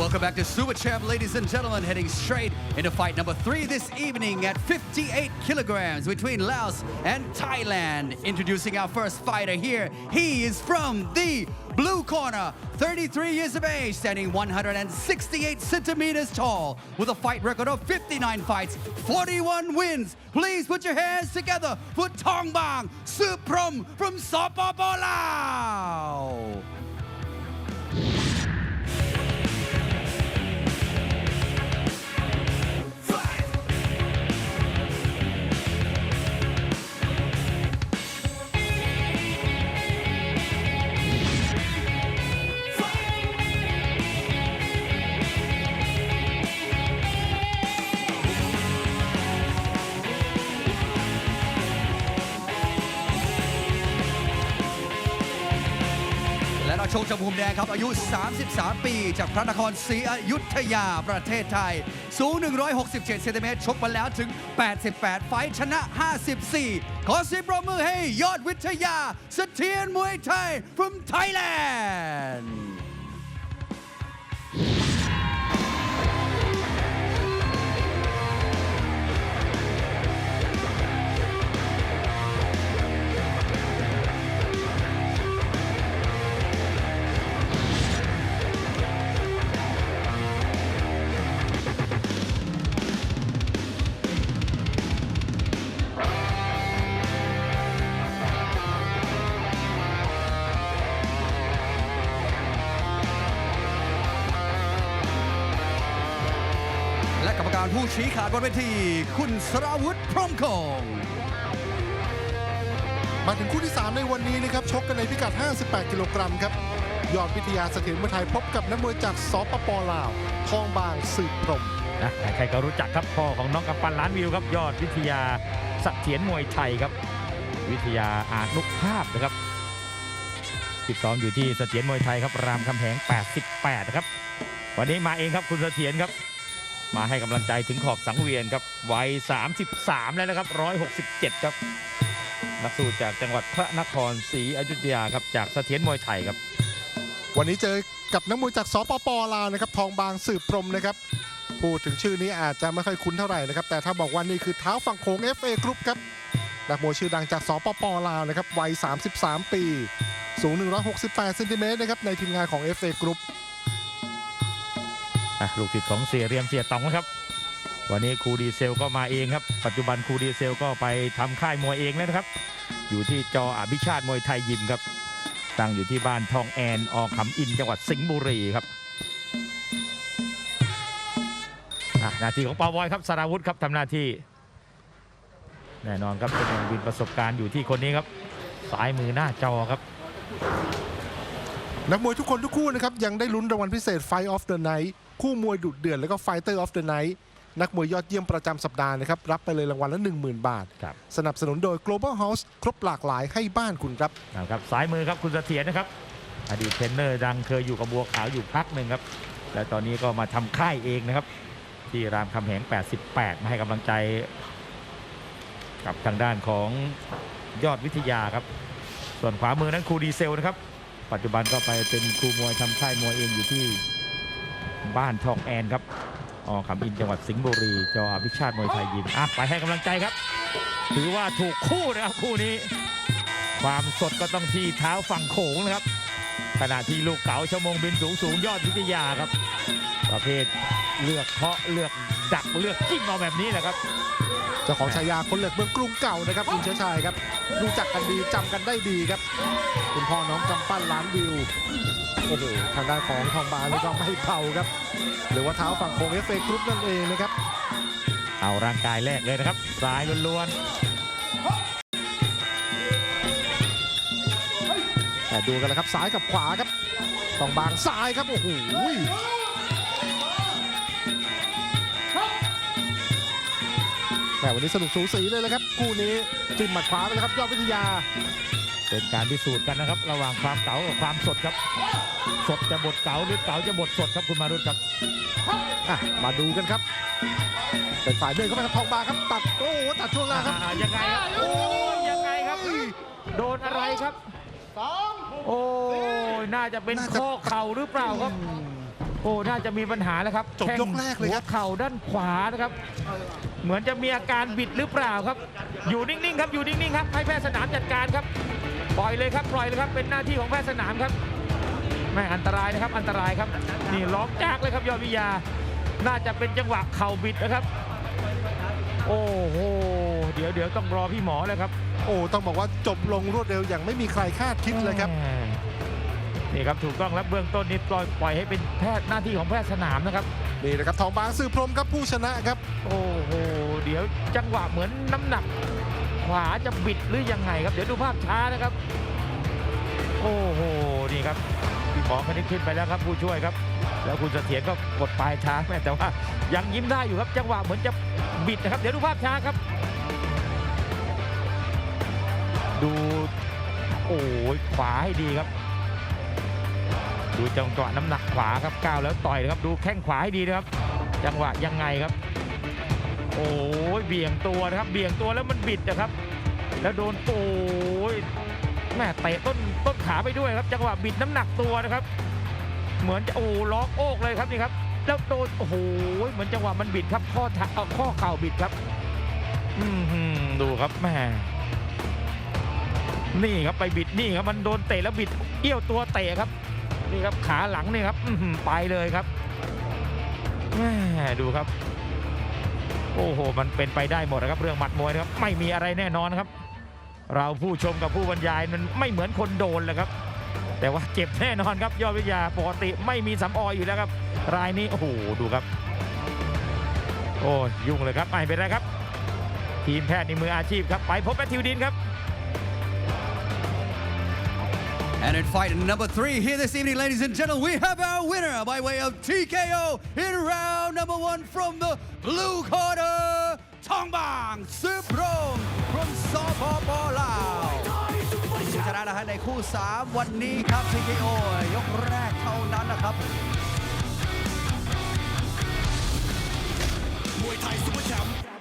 Welcome back to Super Champ, ladies and gentlemen, heading straight into fight number three this evening at 58 kilograms between Laos and Thailand. Introducing our first fighter here. He is from the blue corner, 33 years of age, standing 168 centimeters tall, with a fight record of 59 fights, 41 wins. Please put your hands together for Tong Bang Suprom from Sopapolao. และนักชกจากมุมแดงครับ อายุ 33 ปี จากพระนครศรีอยุธยาประเทศไทย สูง 167 เซนติเมตรชกมาแล้วถึง 88 ไฟชนะ 54 ขอเสียงปรบมือให้ยอดวิทยา เสถียรมวยไทย from Thailand กรรมการผู้ชี้ขาดบนเวที คุณสราวุธพร้อมคงมาถึงคู่ที่ 3 ในวันนี้นะครับชกกันในพิกัด 58 กิโลกรัมครับ ยอดวิทยาเสถียรมวยไทยพบกับนักมวยจากสปปลาว ทองบางสืบพรหมนะใครๆก็รู้จักครับพ่อของน้องกำปั้นล้านวิวครับ ยอดวิทยาเสถียรมวยไทยครับ วิทยาอานุภาพนะครับติดซ้อมอยู่ที่เสถียรมวยไทยครับรามคำแหง 88 นะครับ วันนี้มาเองครับคุณเสถียรครับ มาให้กำลังใจถึงขอบสังเวียนครับวัย 33 แล้วนะครับ 167 ครับ นักสู้จากจังหวัดพระนครศรีอยุธยาครับจากเสถียรมวยไทยครับ วันนี้เจอกับนักมวยจากสปปลาวนะครับ ทองบางสืบพรมนะครับ พูดถึงชื่อนี้อาจจะไม่ค่อยคุ้นเท่าไหร่นะครับ แต่ถ้าบอกว่านี่คือเท้าฝั่งโขง FA กรุ๊ปครับนักมวยชื่อดังจากสปปลาวนะครับวัย 33 ปี สูง 168เซนติเมตรนะครับในทีมงานของ FA กรุ๊ป อะลูกศิษย์ของเสียเรียมเสียตองนะครับ วันนี้ครูดีเซลก็มาเองครับ ปัจจุบันครูดีเซลก็ไปทำค่ายมวยเองแล้วนะครับ อยู่ที่จออภิชาติมวยไทยยิมครับ ตั้งอยู่ที่บ้านทองแอนอขำอินจังหวัดสิงห์บุรีครับนาทีของปาวอยครับสราวุธครับทำหน้าที่ แน่นอนครับเป็นนักบินประสบการณ์อยู่ที่คนนี้ครับสายมือหน้าจอครับนักมวยทุกคนทุกคู่นะครับ ยังได้ลุ้นรางวัลพิเศษ Fight of the Night คู่มวยดุเดือดแล้วก็ Fighter of the Night นักมวยยอดเยี่ยมประจำสัปดาห์นะครับ รับไปเลยรางวัลละ 10,000 บาท ครับ สนับสนุนโดย Global House ครบหลากหลายให้บ้านคุณครับ นะครับซ้ายมือครับคุณเสถียรนะครับ อดีตเทรนเนอร์ดังเคยอยู่กับบัวขาวอยู่พักหนึ่งครับ และตอนนี้ก็มาทำค่ายเองนะครับ ที่รามคำแหง 88 มาให้กำลังใจกับทางด้านของยอดวิทยาครับ ส่วนขวามือนั้นครูดีเซลนะครับ ปัจจุบันก็ไปเป็นครูมวยทำค่ายมวยเองอยู่ที่ บ้านทองแอนครับอขำอินจังหวัดสิงห์บุรี จออภิชาติมวยไทยยิมอะไปให้กำลังใจครับ ถือว่าถูกคู่นะครับคู่นี้ ความสดก็ต้องที่เท้าฝั่งโขงนะครับ ขณะที่ลูกเก๋าชั่วโมงบินสูงสูงยอดวิทยาครับ ประเภทเลือกเพาะเลือก ดักเลือกจิ้มเอาแบบนี้แหละครับ เจ้าของฉายาคนเหล็กเมืองกรุงเก่านะครับคุณเชื้อชายครับ รู้จักกันดีจำกันได้ดีครับ คุณพ่อน้องกำปั้นล้านวิวโอ้โหทางด้านของทองบานี่ก็ไม่เบาครับ หรือว่าเท้าฝั่งโค้ง FA กรุ๊ปนั่นเองนะครับ เอาร่างกายแรกเลยนะครับซ้ายล้วนแต่ดูกันแล้วครับซ้ายกับขวาครับทองบางซ้ายครับ โอ้โห แต่วันนี้สนุกสูสีเลยเลยครับคู่นี้จิ้มหมัดขวาไปเลยครับยอดวิทยาๆเป็นการพิสูจน์กันนะครับ ระหว่างความเก๋ากับความสดครับ สดจะบดเก๋าหรือเก๋าจะบดสดครับคุณมารุตครับอะมาดูกันครับเป็นฝ่ายเดินเข้าไปครับทองบางครับตัดโอ้โหตัดช่วงล่างครับอ่ายังไงครับโอ้ยยังไงครับ โดนอะไรครับโอ้ยน่าจะเป็นน่าจะข้อเข่าหรือเปล่าครับอืม โอ้น่าจะมีปัญหาแล้วครับจบข้งยกแรกเลยครับหัวเข่าด้านขวานะครับ เหมือนจะมีอาการบิดหรือเปล่าครับ อยู่นิ่งๆครับอยู่นิ่งๆครับให้แพทย์สนามจัดการครับ ปล่อยเลยครับปล่อยเลยครับเป็นหน้าที่ของแพทย์สนามครับแม่อันตรายนะครับอันตรายครับนี่ร้องจากเลยครับยอดวิทยา น่าจะเป็นจังหวะเข่าบิดนะครับ โอ้โหเดี๋ยวเดี๋ยวต้องรอพี่หมอเลยครับ โอ้ต้องบอกว่าจบลงรวดเร็วอย่างไม่มีใครคาดคิดเลยครับแหม นี่ครับถูกต้องแล้วเบื้องต้นนี้ปล่อยปล่อยให้เป็นแพทย์หน้าที่ของแพทย์สนามนะครับ นี่นะครับทองบางสื่อพรหมครับผู้ชนะครับ โอ้โหเดี๋ยวจังหวะเหมือนน้ำหนัก ขวาจะบิดหรือยังไงครับ เดี๋ยวดูภาพช้านะครับ โอ้โหนี่ครับพี่หมอคนนี้ขึ้นไปแล้วครับผู้ช่วยครับ แล้วคุณเสถียรก็กดปลายช้าแม่แต่ว่ายังยิ้มได้อยู่ครับ จังหวะเหมือนจะบิดนะครับ เดี๋ยวดูภาพช้าครับ ดูโอ้ยขวาให้ดีครับ ดูจังหวะน้ำหนักขวาครับก้าวแล้วต่อยนะครับดูแข้งขวาให้ดีนะครับ จังหวะยังไงครับ โอ้ยเบี่ยงตัวนะครับ เบี่ยงตัวแล้วมันบิดนะครับ แล้วโดนโอ้ยแม่เตะต้นต้นขาไปด้วยครับ จังหวะบิดน้ำหนักตัวนะครับ เหมือนจะโอ้ล็อกโอกเลยครับนี่ครับแล้วโดนโอ้โหเหมือนจังหวะมันบิดครับ ข้อเท้าข้อเข่าบิดครับ อืมดูครับแม่นี่ครับไปบิดนี่ครับมันโดนเตะแล้วบิดเอี้ยวตัวเตะครับ นี่ครับขาหลังนี่ครับอืไปเลยครับดูครับ โอ้โห มันเป็นไปได้หมดนะครับ เรื่องหมัดมวยนะครับ ไม่มีอะไรแน่นอนครับ เราผู้ชมกับผู้บรรยายมันไม่เหมือนคนโดนเลยครับ แต่ว่าเจ็บแน่นอนครับ ยอดวิทยาปกติไม่มีสำออยอยู่แล้วครับ รายนี้โอ้โหดูครับ โอ้ยยุ่งเลยครับไม่เป็นไรครับ ทีมแพทย์ในมืออาชีพครับ ไปพบแมทธิวดินครับ And in fight number three here this evening, ladies and gentlemen, we have our winner by way of TKO in round number one from the blue corner, Tong Bang Suprom from สปปลาวผู้ชนะนะฮะในคู่ 3 วันนี้ครับ TKO ยกแรกเท่านั้นนะครับ มวยไทยซุปเปอร์แชมป์